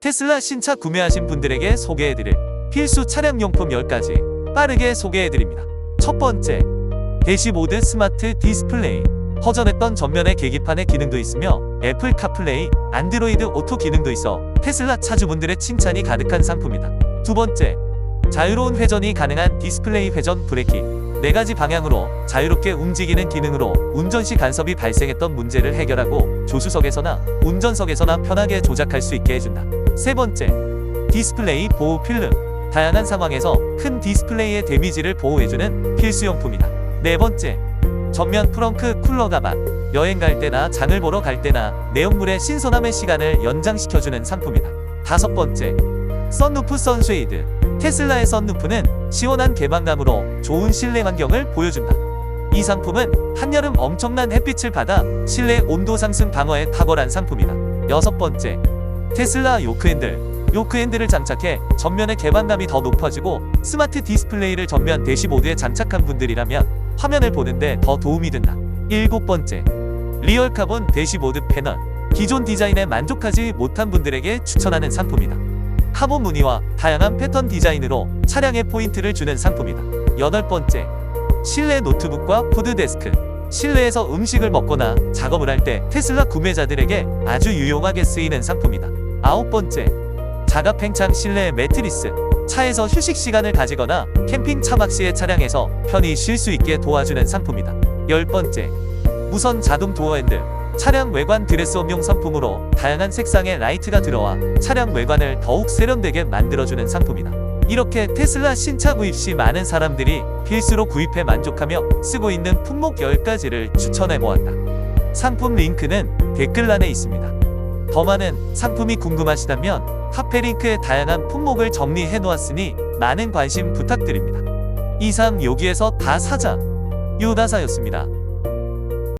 테슬라 신차 구매하신 분들에게 소개해드릴 필수 차량용품 10가지 빠르게 소개해드립니다. 첫 번째, 대시보드 스마트 디스플레이. 허전했던 전면의 계기판의 기능도 있으며 애플 카플레이, 안드로이드 오토 기능도 있어 테슬라 차주분들의 칭찬이 가득한 상품이다. 두 번째, 자유로운 회전이 가능한 디스플레이 회전 브레이키. 네 가지 방향으로 자유롭게 움직이는 기능으로 운전 시 간섭이 발생했던 문제를 해결하고 조수석에서나 운전석에서나 편하게 조작할 수 있게 해준다. 세 번째, 디스플레이 보호 필름. 다양한 상황에서 큰 디스플레이의 데미지를 보호해주는 필수용품이다. 네 번째, 전면 프렁크 쿨러 가방. 여행 갈 때나 장을 보러 갈 때나 내용물의 신선함의 시간을 연장시켜주는 상품이다. 다섯 번째, 썬루프 선쉐이드. 테슬라의 썬루프는 시원한 개방감으로 좋은 실내 환경을 보여준다. 이 상품은 한여름 엄청난 햇빛을 받아 실내 온도 상승 방어에 탁월한 상품이다. 여섯 번째, 테슬라 요크 핸들. 요크 핸들을 장착해 전면의 개방감이 더 높아지고 스마트 디스플레이를 전면 대시보드에 장착한 분들이라면 화면을 보는데 더 도움이 된다. 일곱 번째, 리얼 카본 대시보드 패널. 기존 디자인에 만족하지 못한 분들에게 추천하는 상품이다. 카본 무늬와 다양한 패턴 디자인으로 차량에 포인트를 주는 상품이다. 여덟 번째, 실내 노트북과 푸드 데스크. 실내에서 음식을 먹거나 작업을 할 때 테슬라 구매자들에게 아주 유용하게 쓰이는 상품이다. 아홉 번째, 자가 팽창 실내 매트리스. 차에서 휴식 시간을 가지거나 캠핑 차박 시에 차량에서 편히 쉴 수 있게 도와주는 상품이다. 열 번째, 무선 자동 도어 핸들. 차량 외관 드레스업용 상품으로 다양한 색상의 라이트가 들어와 차량 외관을 더욱 세련되게 만들어주는 상품이다. 이렇게 테슬라 신차 구입 시 많은 사람들이 필수로 구입해 만족하며 쓰고 있는 품목 10가지를 추천해 보았다. 상품 링크는 댓글란에 있습니다. 더 많은 상품이 궁금하시다면 카페 링크에 다양한 품목을 정리해 놓았으니 많은 관심 부탁드립니다. 이상 여기에서 다 사자 요다사였습니다.